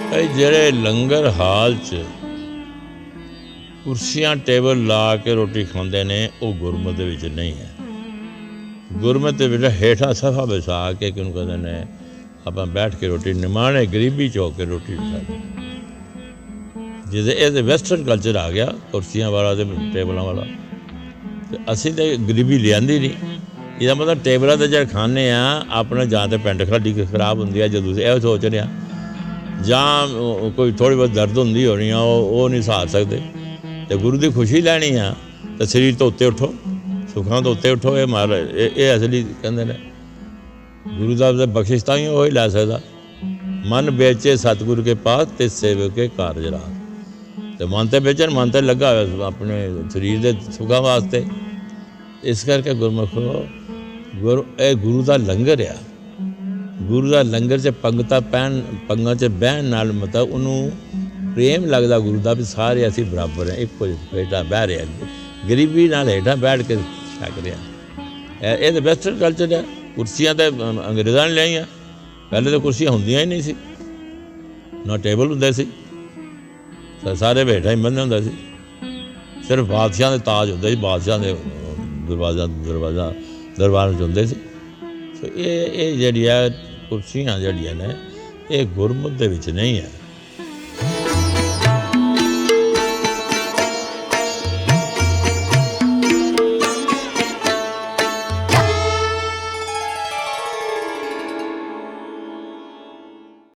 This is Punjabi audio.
ਭਾਈ ਜਿਹੜੇ ਲੰਗਰ ਹਾਲ 'ਚ ਕੁਰਸੀਆਂ, ਟੇਬਲ ਲਾ ਕੇ ਰੋਟੀ ਖਾਂਦੇ ਨੇ, ਉਹ ਗੁਰਮਤ ਦੇ ਵਿੱਚ ਨਹੀਂ ਹੈ। ਗੁਰਮਤ ਦੇ ਵਿੱਚ ਹੇਠਾਂ ਸਫਾ ਵਿਛਾ ਕੇ ਕਿਉਂ ਕਹਿੰਦੇ ਨੇ, ਆਪਾਂ ਬੈਠ ਕੇ ਰੋਟੀ, ਨਿਮਾਣੇ ਗਰੀਬੀ ਚ ਕੇ ਰੋਟੀ ਖਾਂਦੇ ਜਿਹਦੇ ਇਹ ਵੈਸਟਰਨ ਕਲਚਰ ਆ ਗਿਆ, ਕੁਰਸੀਆਂ ਵਾਲਾ ਤੇ ਟੇਬਲਾਂ ਵਾਲਾ। ਤੇ ਅਸੀਂ ਤੇ ਗਰੀਬੀ ਲਿਆਂਦੀ ਨਹੀਂ। ਇਹਦਾ ਮਤਲਬ ਟੇਬਲਾਂ ਤੇ ਜਿਹੜੇ ਖਾਣੇ ਆ, ਆਪਣਾ ਜਾਂ ਤੇ ਪਿੰਡ ਖਾਡੀ ਖਰਾਬ ਹੁੰਦੀ ਆ, ਜਦੋਂ ਤੁਸੀਂ ਇਹ ਸੋਚ ਰਿਹਾ ਜਾਂ ਕੋਈ ਥੋੜੀ ਬਹੁਤ ਦਰਦ ਹੁੰਦੀ ਹੋਣੀ ਆ, ਉਹ ਉਹ ਨਹੀਂ ਸਹਾਰ ਸਕਦੇ। ਤੇ ਗੁਰੂ ਦੀ ਖੁਸ਼ੀ ਲੈਣੀ ਆ, ਤੇ ਸਰੀਰ ਤੋਂ ਉੱਤੇ ਉੱਠੋ, ਸੁੱਖਾਂ ਤੋਂ ਉੱਤੇ ਉੱਠੋ, ਇਹ ਮਾਰ, ਇਹ ਇਹ ਅਸਲੀ ਕਹਿੰਦੇ ਨੇ। ਗੁਰੂ ਦਾ ਤਾਂ ਬਖਸ਼ਿਸ਼ ਤਾਂ ਹੀ ਉਹ ਹੀ ਲੈ ਸਕਦਾ। ਮਨ ਵੇਚੇ ਸਤਿਗੁਰੂ ਕੇ ਪਾਸ, ਤੇ ਸੇਵਕ ਕੇ ਕਾਰਜ ਰਾਤ ਤੇ ਮਨ ਤੇ ਵੇਚਣ, ਮਨ ਤੇ ਲੱਗਾ ਹੋਇਆ ਆਪਣੇ ਸਰੀਰ ਦੇ ਸੁੱਖਾਂ ਵਾਸਤੇ। ਇਸ ਕਰਕੇ ਗੁਰਮੁਖੋ, ਗੁਰੂ, ਇਹ ਗੁਰੂ ਦਾ ਲੰਗਰ ਆ। ਗੁਰੂ ਦਾ ਲੰਗਰ 'ਚ ਪੰਗਤਾ ਪਹਿਨ ਪੰਗਾਂ 'ਚ ਬਹਿਣ ਨਾਲ ਮਤਲਬ ਉਹਨੂੰ ਪ੍ਰੇਮ ਲੱਗਦਾ ਗੁਰੂ ਦਾ ਵੀ ਸਾਰੇ ਅਸੀਂ ਬਰਾਬਰ ਹਾਂ, ਇੱਕੋ ਜਿਹੇ ਬੇਟਾ ਬਹਿ ਰਿਹਾ ਗਰੀਬੀ ਨਾਲ ਹੇਠਾਂ ਬੈਠ ਕੇ ਛਕ ਰਿਹਾ ਇਹ ਇਹ ਤਾਂ ਵੈਸਟਰਨ ਕਲਚਰ ਹੈ। ਕੁਰਸੀਆਂ ਤਾਂ ਅੰਗਰੇਜ਼ਾਂ ਨੇ ਲਿਆਈਆਂ। ਪਹਿਲੇ ਤਾਂ ਕੁਰਸੀਆਂ ਹੁੰਦੀਆਂ ਹੀ ਨਹੀਂ ਸੀ। ਨਾ ਟੇਬਲ ਹੁੰਦੇ ਸੀ। ਸਾਰੇ ਬੈਠਾ ਹੀ ਬੰਦੇ ਹੁੰਦਾ ਸੀ। ਸਿਰਫ ਬਾਦਸ਼ਾਹ ਦੇ ਤਾਜ ਹੁੰਦੇ ਸੀ। ਬਾਦਸ਼ਾਹ ਦੇ ਦਰਵਾਜ਼ਾ ਦਰਵਾਜ਼ਾ, ਦਰਬਾਰ ਵਿੱਚ ਹੁੰਦੇ ਸੀ। ਸੋ ਇਹ ਇਹ ਜਿਹੜੀ ਹੈ ਕੁਰਸੀਆਂ ਜਿਹੜੀਆਂ ਨੇ ਇਹ ਗੁਰਮਤਿ ਦੇ ਵਿੱਚ ਨਹੀਂ ਹੈ।